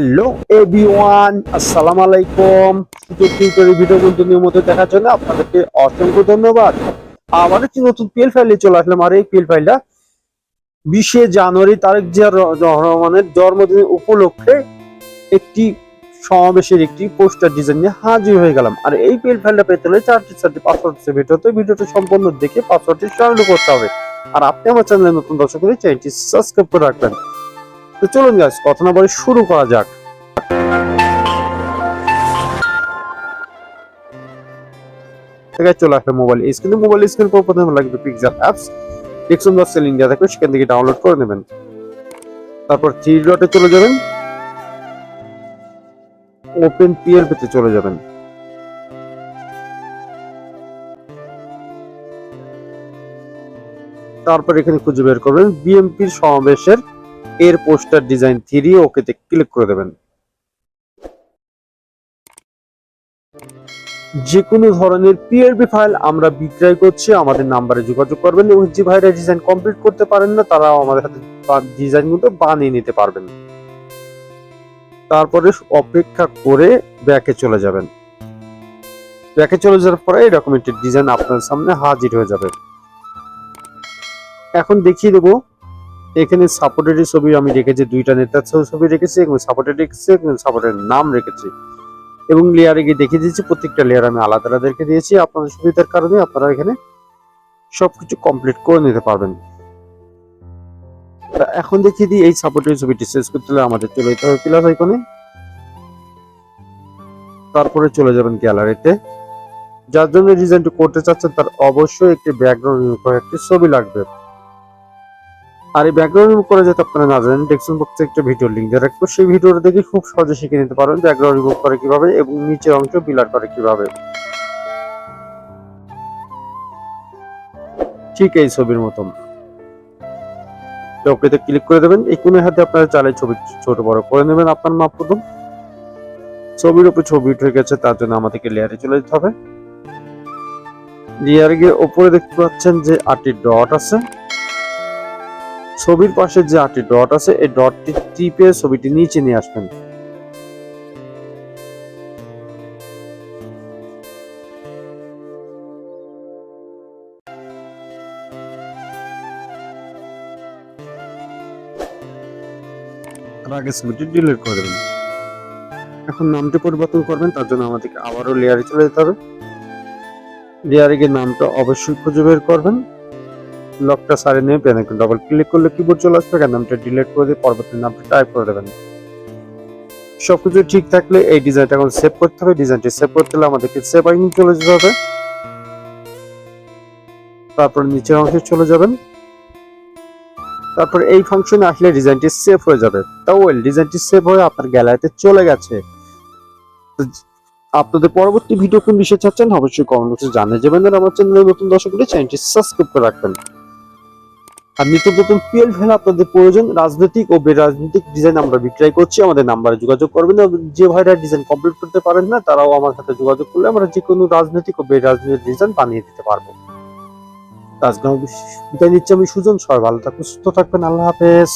Hello everyone আসসালামু আলাইকুম সুযোগ টিউটোরিয়াল ভিডিও কন্টিনিউ মতো দেখার জন্য আপনাদেরকে অসংখ্য ধন্যবাদ। আবার একটি নতুন পিএল ফাইলে চলে আসলাম। আর এই পিএল ফাইলটা বিশে জানুয়ারি তারিখ জিয়া রহমানের জন্মদিন উপলক্ষে একটি সমাবেশের একটি পোস্টার ডিজাইন নিয়ে হাজির হয়ে গেলাম। আর এই পিএল ফাইলটা পেতে হলে চারটি চারটি পাসওয়ার্ড আছে ভিডিওতে। ভিডিওটি সম্পূর্ণ দেখে পাসওয়ার্ডটি সংগ্রহ করতে হবে। আর আপনি আমার চ্যানেলে নতুন দর্শক হলে চ্যানেলটি সাবস্ক্রাইব করে রাখবেন। তো চলুন গাছ কথা না বলে শুরু করা যাক। চলে মোবাইল স্ক্রিনে মোবাইল স্ক্রিন পর প্রথমে লাগবে অ্যাপস দেওয়া থাকবে, সেখান থেকে ডাউনলোড করে নেবেন। তারপর থ্রি ডটে চলে যাবেন। ওপেন পিএলপি তে চলে যাবেন। তারপর এখানে খুঁজে বের করবেন বিএমপির সমাবেশের এর পোস্টার ডিজাইন থ্রি ওকেতে ক্লিক করে দেবেন। যে কোনো ধরনের পিআরবি ফাইল আমরা বিক্রয় করছি, আমাদের নাম্বারে যোগাযোগ করবেন এবং যে ভাইরা ডিজাইন কমপ্লিট করতে পারেন না, তারাও আমাদের হাতে ডিজাইনগুলো বানিয়ে নিতে পারবেন। তারপরে অপেক্ষা করে ব্যাকে চলে যাবেন। ব্যাকে চলে যাওয়ার পরে এই ডকুমেন্টের ডিজাইন আপনার সামনে হাজির হয়ে যাবে। এখন দেখিয়ে দেবো এখানে সাপোর্টেড ছবি আমি রেখেছি, দুইটা নেতার ছবি রেখেছি, এবং সাপোর্টেড রেখেছি, এবং সাপোর্টের নাম রেখেছি। এবং লেয়ারে গিয়ে দেখিয়ে দিয়েছি, প্রত্যেকটা লেয়ার আমি আলাদা আলাদা রেখে দিয়েছি। আপনাদের সুবিধার কারণে আপনারা এখানে সবকিছু কমপ্লিট করে নিতে পারবেন। এখন দেখিয়ে দিই, এই সাপোর্টেড ছবিটি শেষ করতে হলে আমাদের চলে যেতে হবে প্লাস আইকনে তারপরে চলে যাবেন গ্যালারিতে যার জন্য ডিজাইনটি করতে চাচ্ছেন, তার অবশ্যই একটি ব্যাকগ্রাউন্ড একটি ছবি লাগবে। আর এই ব্যাকগ্রাউন্ড রিমুভ করে যাতে আপনারা না জানেন ডেসক্রিপশন বক্সে একটা ভিডিও লিংক দিয়ে রাখব সেই ভিডিওটা দেখে খুব সহজে শিখে নিতে পারবেন ব্যাকগ্রাউন্ড রিমুভ করে কীভাবে এবং নিচের অংশ বিলার করে কীভাবে। ঠিক এই ছবির মতন। ওকেতে ক্লিক করে দেবেন, এই কোণের হাতে আপনারা চালে ছবি ছোট বড় করে নেবেন আপনার মাপ প্রথম ছবির উপর ছবি উঠে গেছে, তার জন্য আমাদেরকে লেয়ারে চলে যেতে হবে। লেয়ারে গিয়ে উপরে দেখতে পাচ্ছেন যে আটটি ডট আছে। ছবির পাশে যে আটটি ডট আছে, এই ডটটি টিপে ছবিটি নিচে নিয়ে আসবেন। আগে ছবিটি ডিলিট করে দেবেন। এখন নামটি পরিবর্তন করবেন, তার জন্য আমাদেরকে আবারও লেয়ারে চলে যেতে হবে। লেয়ারে গিয়ে নামটা অবশ্যই খুঁজে বের করবেন। লকটা সারিয়ে নিয়ে পেন ডবল ক্লিক করলে কিবোর্ড চলে আসবে, এখানে নামটা ডিলিট করে দিয়ে পরবর্তী নামটা টাইপ করে দেবেন। সবকিছু ঠিক থাকলে এই ডিজাইনটা এখন সেভ করতে হবে। ডিজাইনটি সেভ করতে হলে আমাদেরকে সেভ আইকন চলে যেতে হবে। তারপর নিচের অংশে চলে যাবেন। তারপর এই ফাংশনে আসলে ডিজাইনটি সেভ হয়ে যাবে। তাও ওয়েল ডিজাইনটি সেভ হয়ে আপনার গ্যালারিতে চলে গেছে। আপনাদের পরবর্তী ভিডিও কোন বিষয়ে চাচ্ছেন, অবশ্যই কমেন্ট বক্সে জানিয়ে যাবেন। আর আমার চ্যানেলের নতুন দর্শক হলে চ্যানেলটি সাবস্ক্রাইব করে রাখবেন। আর নিত্য নতুন পিএল ভ্যাল আপনাদের প্রয়োজন, রাজনৈতিক ও বেরাজনৈতিক ডিজাইন আমরা বিক্রয় করছি, আমাদের নাম্বারে যোগাযোগ করবেন। যে ভাইরা ডিজাইন কমপ্লিট করতে পারেন না, তারাও আমার সাথে যোগাযোগ করলে আমরা যে কোনো রাজনৈতিক ও বেরাজনৈতিক ডিজাইন বানিয়ে দিতে পারব। রাজগাঁও বিদায় নিচ্ছি আমি সুজন সবাই ভালো থাকুন, সুস্থ থাকবেন, আল্লাহ হাফেজ।